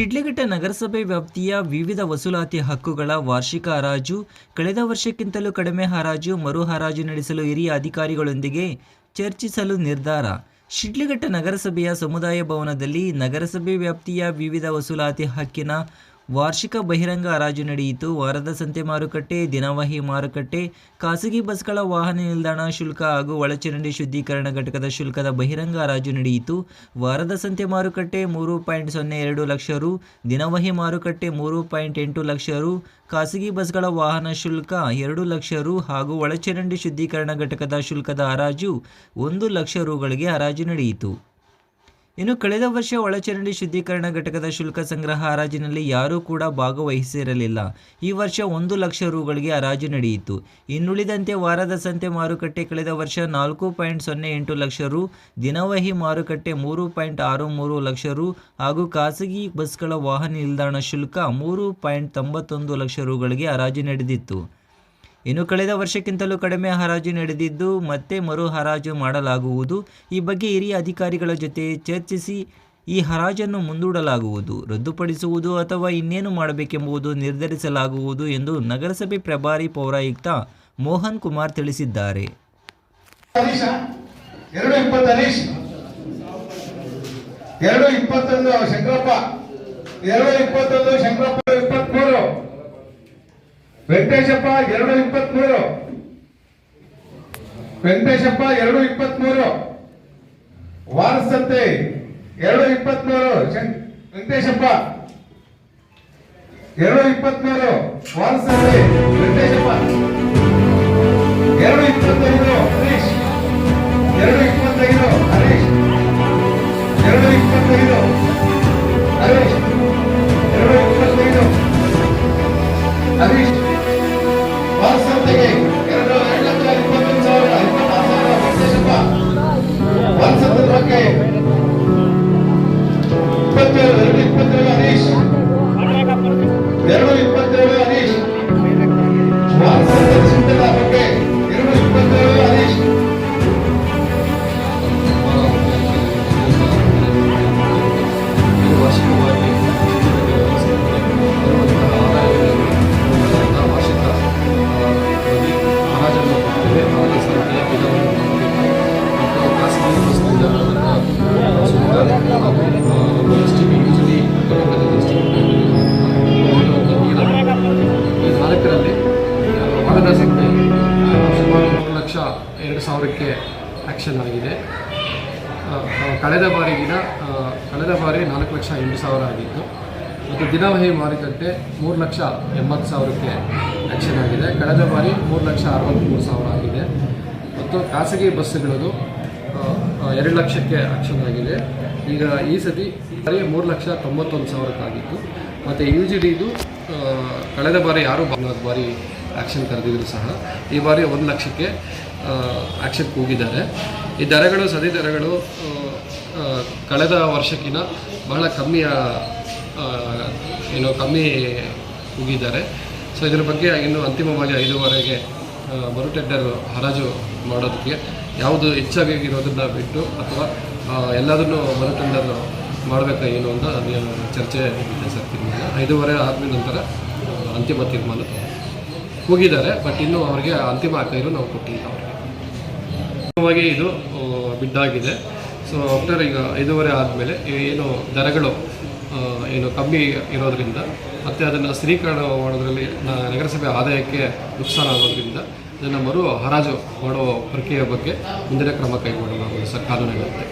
ಶಿಡ್ಲಘಟ್ಟ ನಗರಸಭೆ ವ್ಯಾಪ್ತಿಯ ವಿವಿಧ ವಸೂಲಾತಿ ಹಕ್ಕುಗಳ ವಾರ್ಷಿಕ ಹರಾಜು, ಕಳೆದ ವರ್ಷಕ್ಕಿಂತಲೂ ಕಡಿಮೆ ಹರಾಜು, ಮರು ಹರಾಜು ನಡೆಸಲು ಹಿರಿಯ ಅಧಿಕಾರಿಗಳೊಂದಿಗೆ ಚರ್ಚಿಸಲು ನಿರ್ಧಾರ. ಶಿಡ್ಲಘಟ್ಟ ನಗರಸಭೆಯ ಸಮುದಾಯ ಭವನದಲ್ಲಿ ನಗರಸಭೆ ವ್ಯಾಪ್ತಿಯ ವಿವಿಧ ವಸೂಲಾತಿ ಹಕ್ಕಿನ ವಾರ್ಷಿಕ ಬಹಿರಂಗ ಹರಾಜು ನಡೆಯಿತು. ವಾರದ ಸಂತೆ ಮಾರುಕಟ್ಟೆ, ದಿನವಹಿ ಮಾರುಕಟ್ಟೆ, ಖಾಸಗಿ ಬಸ್ಗಳ ವಾಹನ ನಿಲ್ದಾಣ ಶುಲ್ಕ ಹಾಗೂ ಒಳಚರಂಡಿ ಶುದ್ಧೀಕರಣ ಘಟಕದ ಶುಲ್ಕದ ಬಹಿರಂಗ ಹರಾಜು ನಡೆಯಿತು. ವಾರದ ಸಂತೆ ಮಾರುಕಟ್ಟೆ ಮೂರು ಪಾಯಿಂಟ್ ಸೊನ್ನೆ ಎರಡು ಲಕ್ಷ ರು, ದಿನವಹಿ ಮಾರುಕಟ್ಟೆ ಮೂರು ಪಾಯಿಂಟ್ ಎಂಟು ಲಕ್ಷ ರು, ಖಾಸಗಿ ಬಸ್ಗಳ ವಾಹನ ಶುಲ್ಕ ಎರಡು ಲಕ್ಷ ರು ಹಾಗೂ ಒಳಚರಂಡಿ ಶುದ್ಧೀಕರಣ ಘಟಕದ ಶುಲ್ಕದ ಹರಾಜು ಒಂದು ಲಕ್ಷ ರುಗಳಿಗೆ ಹರಾಜು ನಡೆಯಿತು. ಇನ್ನು ಕಳೆದ ವರ್ಷ ಒಳಚರಂಡಿ ಶುದ್ಧೀಕರಣ ಘಟಕದ ಶುಲ್ಕ ಸಂಗ್ರಹ ಹರಾಜಿನಲ್ಲಿ ಯಾರೂ ಕೂಡ ಭಾಗವಹಿಸಿರಲಿಲ್ಲ. ಈ ವರ್ಷ ಒಂದು ಲಕ್ಷ ರುಗಳಿಗೆ ಹರಾಜು ನಡೆಯಿತು. ಇನ್ನುಳಿದಂತೆ ವಾರದ ಸಂತೆ ಮಾರುಕಟ್ಟೆ ಕಳೆದ ವರ್ಷ ನಾಲ್ಕು ಪಾಯಿಂಟ್ ಸೊನ್ನೆ ಎಂಟು ಲಕ್ಷ ರು, ದಿನವಹಿ ಮಾರುಕಟ್ಟೆ ಮೂರು ಪಾಯಿಂಟ್ ಆರು ಮೂರು ಲಕ್ಷ ರು ಹಾಗೂ ಖಾಸಗಿ ಬಸ್ಗಳ ವಾಹನ ನಿಲ್ದಾಣ ಶುಲ್ಕ ಮೂರು ಪಾಯಿಂಟ್ ತೊಂಬತ್ತೊಂದು ಲಕ್ಷ ರುಗಳಿಗೆ ಹರಾಜು ನಡೆದಿತ್ತು. ಇನ್ನು ಕಳೆದ ವರ್ಷಕ್ಕಿಂತಲೂ ಕಡಿಮೆ ಹರಾಜು ನಡೆದಿದ್ದು ಮತ್ತೆ ಮರು ಹರಾಜು ಮಾಡಲಾಗುವುದು. ಈ ಬಗ್ಗೆ ಹಿರಿಯ ಅಧಿಕಾರಿಗಳ ಜೊತೆ ಚರ್ಚಿಸಿ ಈ ಹರಾಜನ್ನು ಮುಂದೂಡಲಾಗುವುದು. ರದ್ದುಪಡಿಸುವುದು ಅಥವಾ ಇನ್ನೇನು ಮಾಡಬೇಕೆಂಬುದು ನಿರ್ಧರಿಸಲಾಗುವುದು ಎಂದು ನಗರಸಭೆ ಪ್ರಭಾರಿ ಪೌರಾಯುಕ್ತ ಮೋಹನ್ ಕುಮಾರ್ ತಿಳಿಸಿದ್ದಾರೆ. ಎರಡು ಇಪ್ಪತ್ತೊಂದು ಶಂಕರಪ್ಪ. ಎರಡು ಇಪ್ಪತ್ತೊಂದು ಶಂಕರಪ್ಪ ವೆಂಕಟೇಶಪ್ಪ ಎರಡು ಇಪ್ಪತ್ಮೂರು. ವೆಂಕಟೇಶಪ್ಪ ಎರಡು ಇಪ್ಪತ್ಮೂರು. ವಾರಸಂತೆ ಎರಡು ಇಪ್ಪತ್ಮೂರು. ಮೂರು ವೆಂಕಟೇಶಪ್ಪ ಎರಡು ಇಪ್ಪತ್ಮೂರು. ವಾರಸಂತೆ ವೆಂಕಟೇಶಪ್ಪ ಎರಡು ಇಪ್ಪತ್ತೈದು. ಹರೀಶ್ ಎರಡು ಇಪ್ಪತ್ತೈದು. ಹರೀಶ್ ಎರಡು ಇಪ್ಪತ್ತೈದು. ಹರೀಶ್ ಎರಡು ಇಪ್ಪತ್ತೈದು. ಹರೀಶ್ Para ಎರಡು ಸಾವಿರಕ್ಕೆ ಆ್ಯಕ್ಷನ್ ಆಗಿದೆ. ಕಳೆದ ಬಾರಿಗಿನ ಕಳೆದ ಬಾರಿ ನಾಲ್ಕು ಲಕ್ಷ ಎಂಟು ಸಾವಿರ ಆಗಿತ್ತು. ಮತ್ತು ದಿನವಹಿ ಮಾರುಕಟ್ಟೆ ಮೂರು ಲಕ್ಷ ಎಂಬತ್ತು ಸಾವಿರಕ್ಕೆ ಆ್ಯಕ್ಷನ್ ಆಗಿದೆ. ಕಳೆದ ಬಾರಿ ಮೂರು ಲಕ್ಷ ಅರವತ್ತ್ಮೂರು ಸಾವಿರ ಆಗಿದೆ. ಮತ್ತು ಖಾಸಗಿ ಬಸ್ಸುಗಳದು ಎರಡು ಲಕ್ಷಕ್ಕೆ ಆಕ್ಷನ್ ಆಗಿದೆ. ಈಗ ಈ ಸತಿ ಬಾರಿ ಮೂರು ಲಕ್ಷ ತೊಂಬತ್ತೊಂದು ಸಾವಿರಕ್ಕಾಗಿತ್ತು. ಮತ್ತು ಯು ಜಿ ಡಿದು ಕಳೆದ ಬಾರಿ ಯಾರು ಬಾರಿ ಆ್ಯಕ್ಷನ್ ಕರೆದಿದ್ರು ಸಹ, ಈ ಬಾರಿ ಒಂದು ಲಕ್ಷಕ್ಕೆ ಆ್ಯಕ್ಷನ್ಗೆ ಹೋಗಿದ್ದಾರೆ ಈ ದರಗಳು ಸದಿ ದರಗಳು ಕಳೆದ ವರ್ಷಕ್ಕಿಂತ ಬಹಳ ಕಮ್ಮಿ ಆ, ಆ, ಏನು ಕಮ್ಮಿ ಹೋಗಿದ್ದಾರೆ ಸೊ ಇದರ ಬಗ್ಗೆ ಇನ್ನು ಅಂತಿಮವಾಗಿ ಐದುವರೆಗೆ ಮರು ಟೆಂಡರ್ ಹರಾಜು ಮಾಡೋದಕ್ಕೆ ಯಾವುದು ಹೆಚ್ಚಾಗಿರೋದನ್ನು ಬಿಟ್ಟು ಅಥವಾ ಎಲ್ಲದನ್ನು ಮರು ಟೆಂಡರ್ ಮಾಡಬೇಕಾ ಏನು ಅಂತ ಚರ್ಚೆ ಇದೆ ಸರ್ ತೀರ್ಮಾನ ಐದೂವರೆ ಆದ್ಮೇಲೆ ನಂತರ ಅಂತಿಮ ತೀರ್ಮಾನ ಹೋಗಿದ್ದಾರೆ ಬಟ್ ಇನ್ನೂ ಅವರಿಗೆ ಅಂತಿಮ ಆಕೈರು ನಾವು ಕೊಟ್ಟಿಲ್ಲ ಅವರಿಗೆ. ಅಂತಿಮವಾಗಿ ಇದು ಬಿದ್ದಾಗಿದೆ. ಸೊ ಆಫ್ಟರ್ ಈಗ ಐದೂವರೆ ಆದಮೇಲೆ ಏನು ದರಗಳು ಏನು ಕಮ್ಮಿ ಇರೋದರಿಂದ, ಮತ್ತು ಅದನ್ನು ಸ್ಥಿರೀಕರಣ ಮಾಡೋದ್ರಲ್ಲಿ ನಗರಸಭೆ ಆದಾಯಕ್ಕೆ ನುಕ್ಸಾನ ಆಗೋದ್ರಿಂದ ಇದನ್ನು ಮರು ಹರಾಜು ಮಾಡುವ ಪ್ರಕ್ರಿಯೆ ಬಗ್ಗೆ ಮುಂದಿನ ಕ್ರಮ ಕೈಗೊಳ್ಳಲಾಗುವುದು ಸರ್, ಕಾನೂನಿನಂತೆ.